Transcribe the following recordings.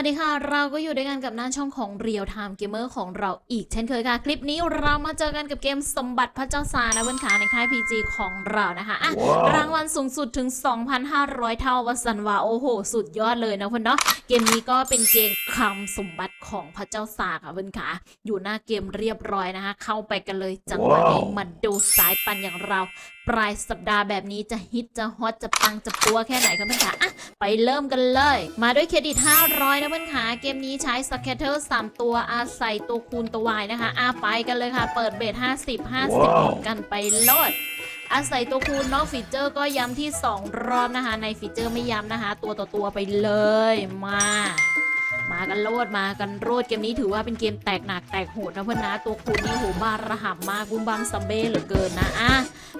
วัสดีค่ะ เราก็อยู่ด้วยกันกับหน้าช่องของ Real Time Gamer ของเราอีกเช่นเคยค่ะ คลิปนี้เรามาเจอกันกับเกมสมบัติพระเจ้าซานะเพื่อนขาในค่าย PG ของเรานะคะอะว้าวรางวัลสูงสุดถึง 2,500 เท่าวัสันวาโอ้โห สุดยอดเลยนะเพื่อนเนาะเกมนี้ก็เป็นเกมคำสมบัติของพระเจ้าซาค่ะเพื่อนขาอยู่หน้าเกมเรียบร้อยนะคะ เข้าไปกันเลยจังหวะนี้ว้าวมาดูสายปันอย่างเรา ปลายสัปดาห์แบบนี้จะฮิตจะฮอตจะปังจะปัวแค่ไหนคะเพื่อนขาอะไปเริ่มกันเลย มาด้วยเครดิต 500 นะเพื่อนขาเกมนี้ใช้สเกตเตอร์3ตัวอาศัยตัวคูณตัววายนะคะอาไปกันเลยค่ะ เปิดเบส50 50ว้าวหมดกันไปโลดอาศัยตัวคูณนอกฟีเจอร์ก็ย้ำที่ 2 รอบนะคะ ในฟีเจอร์ไม่ย้ำนะคะ ตัวต่อตัวไปเลยมา มากันโลดมากันโรดเกมนี้ถือว่าเป็นเกมแตกหนักแตกโหดนะเพื่อนนะตัวคูณนี่โหบาระห่ำมากบุ้มบัมซัมเบ้เหลือเกินนะอะ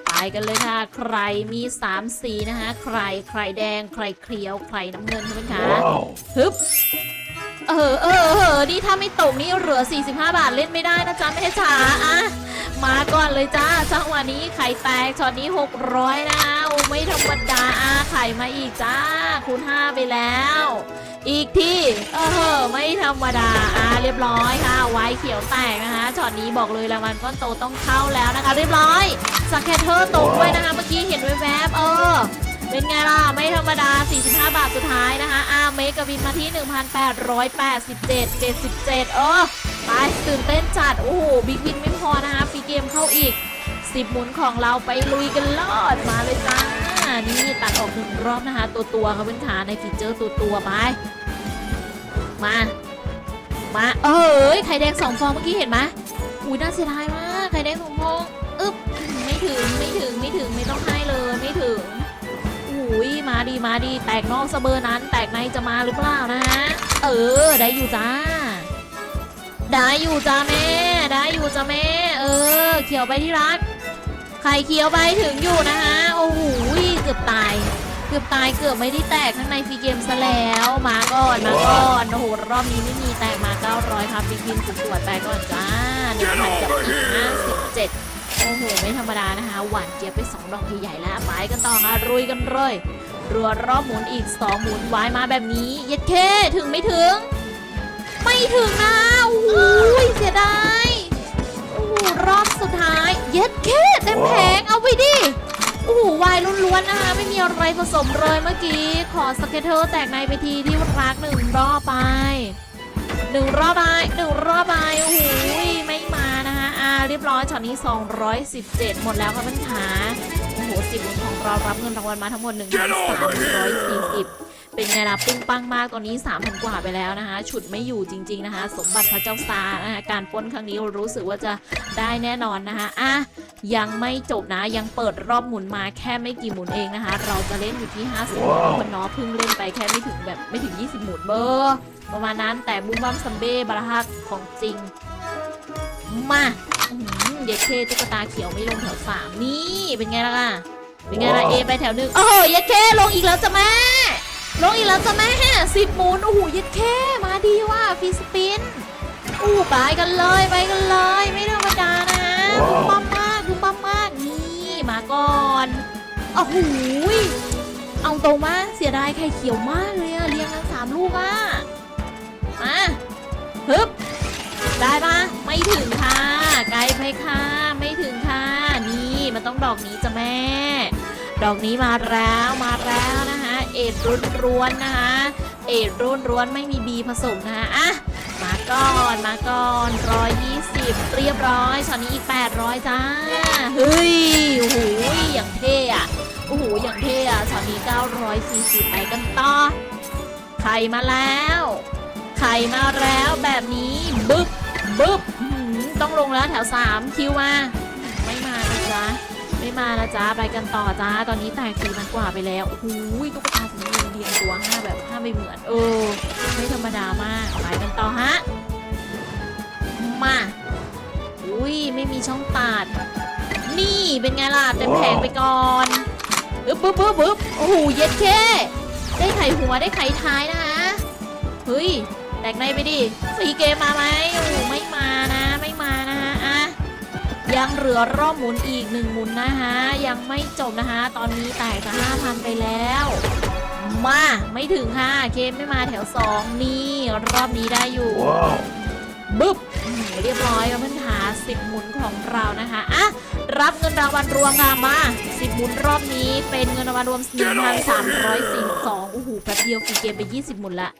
ไปกันเลยค่ะ ใครมี3สีนะคะใครใครแดง ใครเขียว ใครน้ำเงินใช่ไหมคะว้าฮึบเออเออเออนี่ถ้าไม่ตกนี่เหลือ 45 บาทเล่นไม่ได้นะจ๊ะ ไม่ใช่ช้าอะมาก่อนเลยจ้าจังหวะนี้ไข่แตกช็อตนี้ 600 นะโอ้ ไม่ธรรมดาอะไข่มาอีกจ้า คูณ5ไปแล้ว อีกที่เออไม่ธรรมดาอะเรียบร้อยค่ะ ไว้เขียวแตกนะคะช็อตนี้บอกเลยรางวัลก้อนโตต้องเข้าแล้วนะคะ เรียบร้อยสแคตเตอร์ตกด้วยนะคะเมื่อกี้เห็นแวบๆเออเป็นไงล่ะ ไม่ธรรมดา 45 บาทสุดท้ายนะคะอาเมกบินมาที่ 1,887 77 เออ ไป ตื่นเต้นจัด โอ้โห บิ๊กวินไม่พอนะคะฟรีเกมเข้าอีก 10 หมุนของเราไปลุยกันลอดมาเลยจ้า นี่ตัดออกหนึ่งรอบนะคะ ตัวตัวๆเขาเป็นขาในฟีเจอร์ตัวตัวไป มา มา เอ้ยไข่แดงสองฟองเมื่อกี้เห็นไหมอุ้ยน่าเสียดายมากไข่แดงสองฟองอึ๊บไม่ถึงไม่ถึงไม่ถึงไม่ต้องให้เลยไม่ถึงอุ้ยมาดีมาดีแตกนอกสะเบอร์นั้น แตกในจะมาหรือเปล่านะฮะเออ ได้อยู่จ้า ได้อยู่จ้าแม่ ได้อยู่จ้าแม่ เออ เขียวไปที่รักไข่เขียวไปถึงอยู่นะคะโอ้โห กือบตาย เกือบตายเกือบไม่ได้แตกข้างในฟรีเกมซะแล้วมาก่อนมาก่อนโอ้โหรอบนี้ไม่มีแตกมา 900 ครับบิ๊กวินสุดสวยไปก่อนจ้าหนึ่งพันกับอีกห้าสิบเจ็ดโอ้โหไม่ธรรมดานะคะ หวานเจี๊ยบไปสองดอกใหญ่ๆแล้วไปกันต่อค่ะรุยกันเลยรัวรอบหมุนอีกสองหมุนวายมาแบบนี้เย็ดเคถึงไม่ถึง ไม่ถึงนะโอ้โหเสียดายโอ้โหรอบสุดท้าย เย็ดเคเต็มแผงเอาไปดิ โอ้โหวายล้วนๆนะคะไม่มีอะไรผสมเลยเมื่อกี้ ขอสเก็ตเทอร์แตกในไปทีที่รักหนึ่งรอบไปหนึ่งรอบไปหนึ่งรอบไปโอ้โหไม่มานะคะอ่าเรียบร้อยช็อตนี้ 217 หมดแล้วค่ะเพื่อนขาโอ้โหสิบของเรารับเงินรางวัลมาทั้งหมด1,340 เป็นไงล่ะปุ้งปังมากตอนนี้3,000กว่าไปแล้วนะคะ ฉุดไม่อยู่จริง ๆนะคะ สมบัติพระเจ้าซานะคะการป้นครั้งนี้รู้สึกว่าจะได้แน่นอนนะคะอะยังไม่จบนะยังเปิดรอบหมุนมาแค่ไม่กี่หมุนเองนะคะ เราจะเล่นอยู่ที่ 50หมุนคนเนาะเพิ่งเล่นไปแค่ไม่ถึงแบบไม่ถึง 20 หมุนเบอร์ประมาณนั้นแต่บุ้มบัมซัมเบ้บาราฮักของจริง มาเด็กเคตุ๊กตาเขียวไม่ลงแถวสามนี่เป็นไงล่ะเป็นไงล่ะเอไปแถวหนึ่งโอ้โหเย็ดเคลงอีกแล้วจ้ะแม่ ลงอีกแล้วจ้ะแม่สิบหมุนโอ้โหย็ดเคมาดีว่ะฟีสปินอู้ไปกันเลยไปกันเลย ไม่ธรรมดานะว้าวบุ้มบัมมากบุ้มบัมมากนี่มาก่อนโอ้โหยเอาตรงมาเสียดายไข่เขียวมากเลยอะเรียงกันสามลูกอะมาฮึบได้ปะไม่ถึงค่ะไกลไปค่ะไม่ถึงค่ะนี่มันต้องดอกนี้จ้ะแม่ ดอกนี้มาแล้วมาแล้วนะ เอ็ดรุนร้วนนะคะเอ็ดรุนร้วนไม่มีบีผสมนะคะอะมาก่อนมาก่อนร้อยยี่สิบเรียบร้อยช็อตนี้อีกแปดร้อยจ้าเฮ้ยโอ้โหอย่างเท่อะโอ้โหอย่างเท่อะช็อตนี้เก้าร้อยสี่สิบไปกันต่อไข่มาแล้วไข่มาแล้วแบบนี้บึ๊บบึ๊บต้องลงแล้วแถว3คิวมา ไม่มานะจ๊ะไปกันต่อจ้า ตอนนี้แตกสี่พันกว่าไปแล้วโอ้โหตุ๊กตาสีเงินเรียงตัวห้าแบบห้าไม่เหมือน เออ ไม่ธรรมดามากไปกันต่อฮะ มาอุ้ยไม่มีช่องตัด นี่เป็นไงล่ะเต็มแผงไปก่อนอึ๊บบึ๊บบึ๊บบึ๊บโอ้โหเย็ดแค่ได้ไข่หัวได้ไข่ท้ายนะคะเฮ้ยแตกในไปดิฟรีเกมมาไหมโอ้ไม่มานะ ไม่มานะฮะอะ ยังเหลือรอบหมุนอีกหนึ่งหมุนนะคะยังไม่จบนะคะตอนนี้แตกจะห้าพันไปแล้ว มาไม่ถึงค่ะ เคมไม่มาแถวสองนี่ รอบนี้ได้อยู่บึ๊บอืมเรียบร้อยแล้วเพื่อนขาสิบหมุนของเรานะคะอะ รับเงินรางวัลรวมค่ะมาสิบหมุนรอบนี้เป็นเงินรางวัลรวม1,342โอ้โหแป๊บเดียวฟรีเกมไป 20 หมุนละ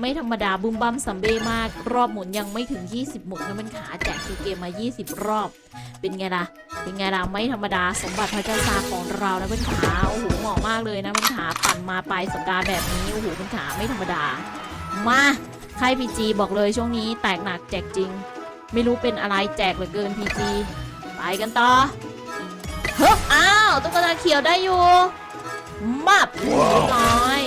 ไม่ธรรมดาบุ้มบั้มสัมเบ้มาก รอบหมุนยังไม่ถึง 20 หมุนนะมันขาแจกฟรีเกมมา 20 รอบ เป็นไงล่ะ เป็นไงล่ะ ไม่ธรรมดาสมบัติพระเจ้าซาของเรานะเพื่อนขาโอ้โหเหมาะมากเลยนะเพื่อนขาปั่นมาปลายสัปดาห์แบบนี้โอ้โหเพื่อนขาไม่ธรรมดา มาค่ายพีจีบอกเลยช่วงนี้แตกหนักแจกจริง ไม่รู้เป็นอะไรแจกเหลือเกินพีจีไปกันต่อ เฮ้ยอ้าวตุ๊กตาเขียวได้อยู่มับเรียบร้อย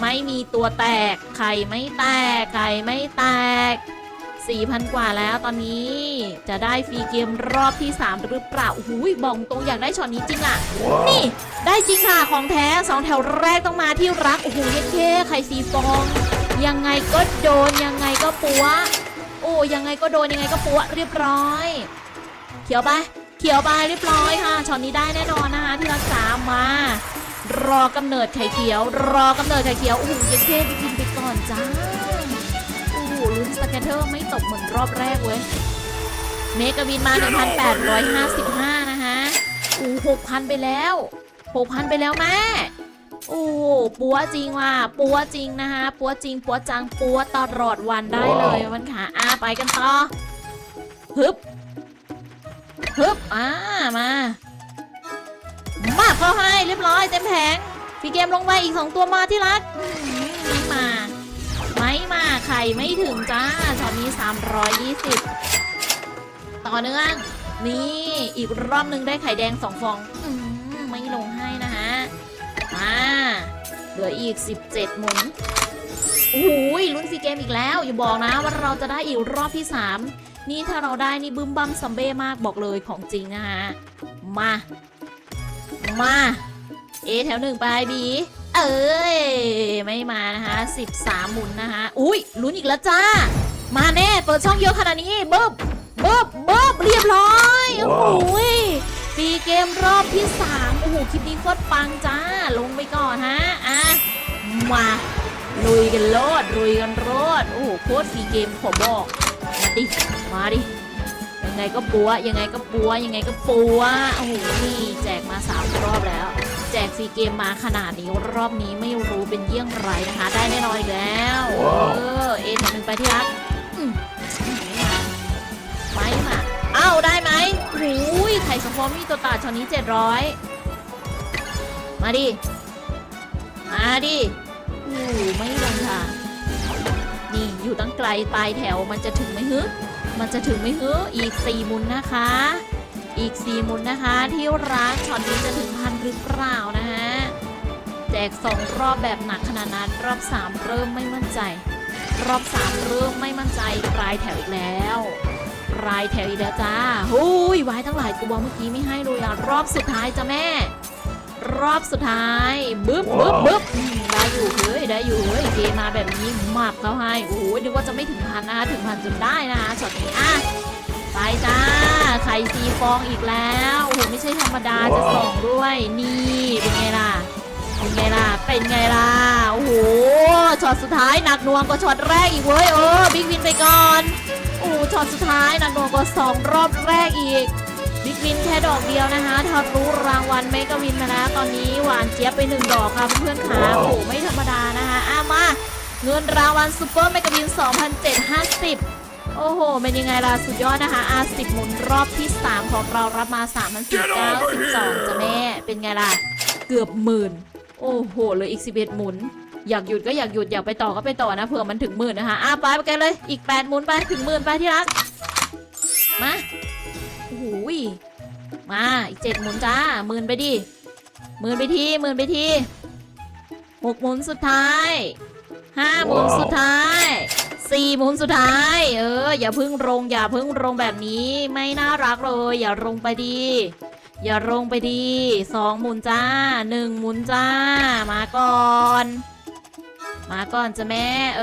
ไม่มีตัวแตก ไข่ไม่แตก ไข่ไม่แตก 4,000 กว่าแล้วตอนนี้จะได้ฟรีเกมรอบที่ 3 หรือเปล่าโอ้โหบอกตรงอยากได้ช็อตนี้จริงอะนี่ ได้จริงค่ะ ของแท้สองแถวแรกต้องมาที่รัก โอ้โหเย้เท่ไข่สีฟอง ยังไงก็โดน ยังไงก็ปัว โอ้ยังไงก็โดน ยังไงก็ปัว เรียบร้อย เขียวไป เขียวไปเรียบร้อยค่ะช็อตนี้ได้แน่นอนนะคะที่รักษามารอกำเนิดไข่เขียว รอกำเนิดไข่เขียวโอ้โหเย้เท่ไปกินไปก่อนจ้าโอ้โหลุ้นสแกตเตอร์ไม่ตกเหมือนรอบแรกเว้ยเมกะบินมา 1,855 นะคะโอ้หกพันไปแล้วหกพันไปแล้วแม่โอ้โหปัวจริงว่ะปัวจริงนะคะปัวจริงปัวจังปัวตลอดวันได้เลยวันขาอาไปกันต่อฮึบ ฮึบอ่ามามาเข้าให้เรียบร้อยเต็มแผงฟีเกมลงไปอีกสองตัวมาที่รักไม่มา ไม่มาไข่ไม่ถึงจ้าช็อตนี้ 320 ต่อเนื่อง นี่อีกรอบหนึ่งได้ไข่แดงสองฟองอมไม่ลงให้นะฮะมาเหลืออีก 17หมุนโอ้โหลุ้นฟรีเกมอีกแล้ว อย่าบอกนะว่าเราจะได้อีกรอบที่ 3 นี่ถ้าเราได้นี่บึ้มบั้มซัมเบ้มากบอกเลยของจริงนะฮะ มา มา เอแถวหนึ่งไปบีเอ้ย ไม่มานะคะ13 หมุนนะคะอุ้ยลุ้นอีกแล้วจ้า มาแน่เปิดช่องเยอะขนาดนี้เบิ้บเบิ้บเบิ้บเรียบร้อย โอ้โหยปีเกมรอบที่ 3 โอ้โห คลิปนี้โคตรปังจ้า ลงไปก่อนฮะ อะ มาลุยกันโลดลุยกันโลดโอ้โห โคตรฟรีเกมขอบอกมา ดิ มาดิ ยังไงก็ปัว ยังไงก็ปัว ยังไงก็ปัว โอ้โห นี่แจกมาสามรอบแล้ว แจกฟรีเกมมาขนาดนี้รอบนี้ไม่รู้เป็นเยี่ยงไรนะคะ ได้แน่นอนอีกแล้ว เออ เอแถวหนึ่งไปที่รักอืมไม่มาเอ้าได้ไหมหูยไข่สปอมมีตัวตาช็อตนี้700มาดิ มาดิอู้ไม่ลงค่ะนี่ อยู่ตั้งไกลปลายแถวมันจะถึงไหมฮึมันจะถึงไหมฮึอีกสี่มุนนะคะ อีกสี่มุนนะคะ ที่ร้านช็อตนี้จะถึงพันหรือเปล่านะฮะแจกสองรอบแบบหนักขนาดนั้นรอบสามเริ่มไม่มั่นใจ รอบสามเริ่มไม่มั่นใจปลายแถวอีกแล้วปลายแถวอีกแล้วจ้าหูยไว้ทั้งหลายตัวเมื่อกี้ไม่ให้เลยอะรอบสุดท้ายจ้ะแม่ รอบสุดท้ายบึ๊บบึ๊บบึ๊บอืมได้อยู่เฮ้ยได้อยู่เฮ้ยเกมมาแบบนี้มากเขาให้โอ้ยนึกว่าจะไม่ถึงพันนะคะถึงพันจนได้นะคะช็อตนี้อะไปจ้าไข่ซีฟองอีกแล้วโอ้โหไม่ใช่ธรรมดาจะส่องด้วยนี่เป็นไงล่ะเป็นไงล่ะเป็นไงล่ะโอ้โหช็อตสุดท้ายหนักหน่วงกว่าช็อตแรกอีกเว้ยเออบิ๊กวินไปก่อนโอ้โหช็อตสุดท้ายหนักหน่วงกว่าสองรอบแรกอีก บิ๊กวินแค่ดอกเดียวนะคะทะลุรางวัลเมกะวินมาแล้วตอนนี้หวานเจี๊ยบไปหนึ่งดอกค่ะเพื่อนๆขาโอ้โหไม่ธรรมดานะคะอะมาเงินรางวัลซูเปอร์เมกะวิน2,750 โอ้โห เป็นยังไงล่ะ สุดยอดนะคะอาสิบหมุนรอบที่ 3 ของเรารับมา 3 4 9 12จ้ะแม่ เป็นไงล่ะ เกือบหมื่น โอ้โหเหลยอีก 11 หมุน อยากหยุดก็อยากหยุด อยากไปต่อก็ไปต่อนะเผื่อมันถึงหมื่นนะคะอะไปไปกันเลย อีก 8 หมุนไปถึงหมื่นไปที่รัก มาโอ้โหมาอีก7หมุนจ้าหมื่นไปดิหมื่นไปทีหมื่นไปทีหกหมุนสุดท้ายห้าหมุนสุดท้ายสี่หมุนสุดท้าย เออ อย่าพึ่งลง อย่าพึ่งลงแบบนี้ไม่น่ารักเลย อย่าลงไปดี อย่าลงไปดีสองหมุนจ้าหนึ่งหมุนจ้า มาก่อน มาก่อนจ้ะแม่ เอ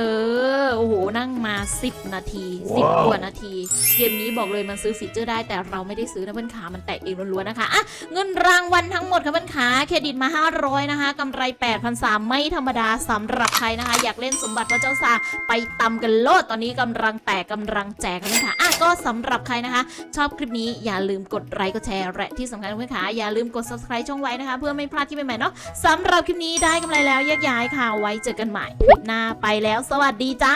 อ โอ้โห นั่งมา 10 นาที 10 กว่านาที เกมนี้บอกเลยมันซื้อฟีเจอร์ได้แต่เราไม่ได้ซื้อนะเพื่อนขา มันแตกเองล้วนๆนะคะอะเงินรางวัลทั้งหมดค่ะเพื่อนขา เครดิตมา 500 นะคะกำไร 8,300 ไม่ธรรมดาสำหรับใครนะคะ อยากเล่นสมบัติพระเจ้าซาไปตำกันโลด ตอนนี้กำลังแตกกำลังแจกเลยค่ะอะก็สำหรับใครนะคะ ชอบคลิปนี้อย่าลืมกดไลค์กดแชร์และที่สำคัญเพื่อนขาอย่าลืมกด subscribe ช่องไว้นะคะ เพื่อไม่พลาดที่ใหม่ๆเนาะสำหรับคลิปนี้ได้กำไรแล้วแยกย้ายค่ะไว้เจอกันใหม่คลิปหน้าไปแล้ว สวัสดีจ้า